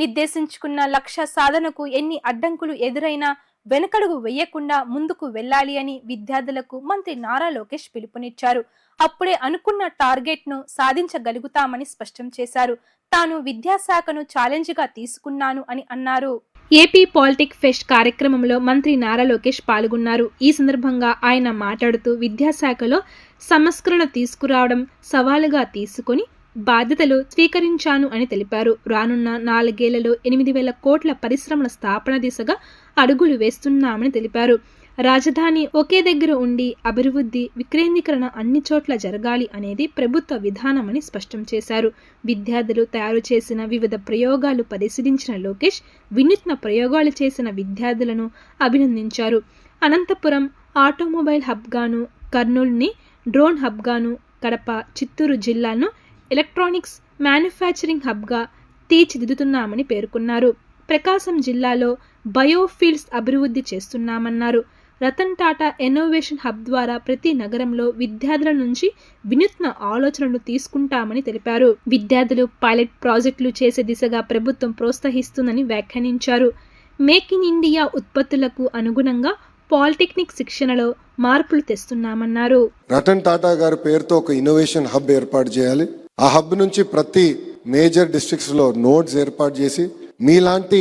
నిర్దేశించుకున్న లక్ష్య సాధనకు ఎన్ని అడ్డంకులు ఎదురైనా వెనకడుగు వెయ్యకుండా ముందుకు వెళ్ళాలి అని విద్యార్థులకు మంత్రి నారా లోకేష్ పిలుపునిచ్చారు. అప్పుడే అనుకున్న టార్గెట్ను సాధించగలుగుతామని స్పష్టం చేశారు. తాను విద్యాశాఖను ఛాలెంజ్గా తీసుకున్నాను అని అన్నారు. ఏపీ పాలిటిక్ ఫెస్ట్ కార్యక్రమంలో మంత్రి నారా లోకేష్ పాల్గొన్నారు. ఈ సందర్భంగా ఆయన మాట్లాడుతూ విద్యాశాఖలో సంస్కరణ తీసుకురావడం సవాలుగా తీసుకొని బాధ్యతలు స్వీకరించాను అని తెలిపారు. రానున్న నాలుగేళ్ళలో ఎనిమిది వేల కోట్ల పరిశ్రమల స్థాపన దిశగా అడుగులు వేస్తున్నామని తెలిపారు. రాజధాని ఒకే దగ్గర ఉండి అభివృద్ధి వికేంద్రీకరణ అన్ని చోట్ల జరగాలి అనేది ప్రభుత్వ విధానమని స్పష్టం చేశారు. విద్యార్థులు తయారు చేసిన వివిధ ప్రయోగాలు పరిశీలించిన లోకేష్ వినూత్న ప్రయోగాలు చేసిన విద్యార్థులను అభినందించారు. అనంతపురం ఆటోమొబైల్ హబ్గాను కర్నూలుని డ్రోన్ హబ్గాను కడప చిత్తూరు జిల్లాను ఎలక్ట్రానిక్స్ మ్యానుఫ్యాక్చరింగ్ హబ్గా తీర్చిదిద్దుతున్నామని పేర్కొన్నారు. ప్రకాశం జిల్లాలో బయోఫీల్డ్స్ అభివృద్ధి చేస్తున్నామన్నారు. రతన్ టాటా ఇన్నోవేషన్ హబ్ ద్వారా ప్రతి నగరంలో విద్యార్థుల నుంచి వినూత్న ఆలోచనలు తీసుకుంటామని తెలిపారు. విద్యార్థులు పైలట్ ప్రాజెక్టులు చేసే దిశగా ప్రభుత్వం ప్రోత్సహిస్తుందని వ్యాఖ్యానించారు. మేక్ ఇన్ ఇండియా ఉత్పత్తులకు అనుగుణంగా పాలిటెక్నిక్ శిక్షణలో మార్పులు తెస్తున్నామన్నారు. రతన్ టాటా గారి పేరుతో ఒక ఇన్నోవేషన్ హబ్ ఏర్పాటు చేయాలి. ఆ హబ్ నుంచి ప్రతి మేజర్ డిస్ట్రిక్ట్స్లో నోడ్స్ నోట్స్ ఏర్పాటు చేసి మీలాంటి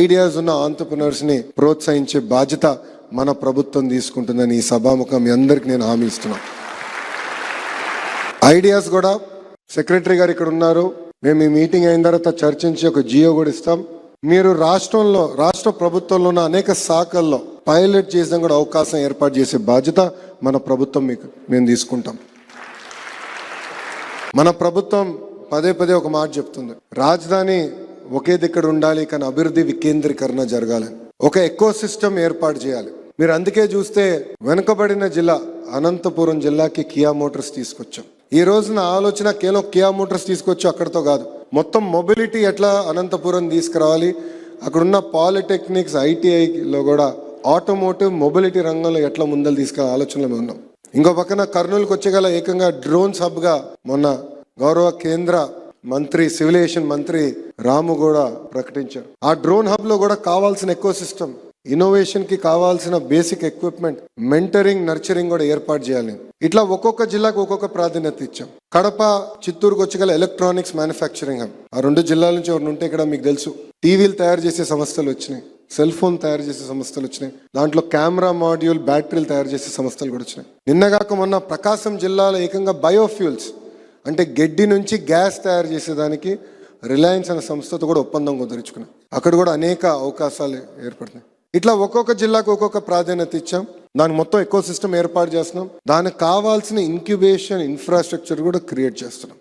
ఐడియాస్ ఉన్న ఆంటర్ప్రినర్స్ని ప్రోత్సహించే బాధ్యత మన ప్రభుత్వం తీసుకుంటుందని ఈ సభాముఖం మీ అందరికి నేను హామీ ఇస్తున్నా ఐడియాస్ కూడా సెక్రటరీ గారు ఇక్కడ ఉన్నారు. మేము ఈ మీటింగ్ అయిన తర్వాత చర్చించి ఒక జియో కూడా ఇస్తాం. మీరు రాష్ట్రంలో రాష్ట్ర ప్రభుత్వంలో ఉన్న అనేక శాఖల్లో పైలట్ చేసిన కూడా అవకాశం ఏర్పాటు చేసే బాధ్యత మన ప్రభుత్వం మీకు మేము తీసుకుంటాం. మన ప్రభుత్వం పదే పదే ఒక మాట చెప్తుంది. రాజధాని ఒకే దగ్గర ఉండాలి కానీ అభివృద్ధి వికేంద్రీకరణ జరగాలని ఒక ఎకో సిస్టమ్ ఏర్పాటు చేయాలి. మీరు అందుకే చూస్తే వెనుకబడిన జిల్లా అనంతపురం జిల్లాకి కియా మోటార్స్ తీసుకొచ్చాం. ఈ రోజున ఆలోచన కేవలం కియా మోటార్స్ తీసుకొచ్చి అక్కడితో కాదు. మొత్తం మొబిలిటీ ఎట్లా అనంతపురం తీసుకురావాలి? అక్కడున్న పాలిటెక్నిక్స్ ఐటీఐలో కూడా ఆటోమోటివ్ మొబిలిటీ రంగంలో ఎట్లా ముందలు తీసుకురా ఆలోచనలో ఉన్నాం ఇంకో పక్కన కర్నూలుకు వచ్చేగల ఏకంగా డ్రోన్స్ హబ్గా మొన్న గౌరవ కేంద్ర మంత్రి సివిలేషన్ మంత్రి రాము కూడా ప్రకటించారు. ఆ డ్రోన్ హబ్లో కూడా కావాల్సిన ఎకో సిస్టమ్ ఇన్నోవేషన్కి కావాల్సిన బేసిక్ ఎక్విప్మెంట్ మెంటరింగ్ నర్చరింగ్ కూడా ఏర్పాటు చేయాలి. ఇట్లా ఒక్కొక్క జిల్లాకు ఒక్కొక్క ప్రాధాన్యత ఇచ్చాం. కడప చిత్తూరుకు వచ్చగల ఎలక్ట్రానిక్స్ మ్యానుఫ్యాక్చరింగ్ హబ్. ఆ రెండు జిల్లాల నుంచి ఎవరు ఉంటే ఇక్కడ మీకు తెలుసు. టీవీలు తయారు చేసే సంస్థలు వచ్చినాయి. సెల్ ఫోన్ తయారు చేసే సంస్థలు వచ్చినాయి. దాంట్లో కెమెరా మాడ్యూల్ బ్యాటరీలు తయారు చేసే సంస్థలు కూడా వచ్చినాయి. నిన్నగాక మొన్న ప్రకాశం జిల్లాలో ఏకంగా బయోఫ్యూల్స్ అంటే గడ్డి నుంచి గ్యాస్ తయారు చేసేదానికి రిలయన్స్ అనే సంస్థతో కూడా ఒప్పందం కుదుర్చుకున్నాం అక్కడ కూడా అనేక అవకాశాలు ఏర్పడుతున్నాయి ఇట్లా ఒక్కొక్క జిల్లాకు ఒక్కొక్క ప్రాధాన్యత ఇచ్చాం. దానికి మొత్తం ఎకో సిస్టమ్ ఏర్పాటు చేస్తున్నాం. దానికి కావాల్సిన ఇంక్యుబేషన్ ఇన్ఫ్రాస్ట్రక్చర్ కూడా క్రియేట్ చేస్తున్నాం.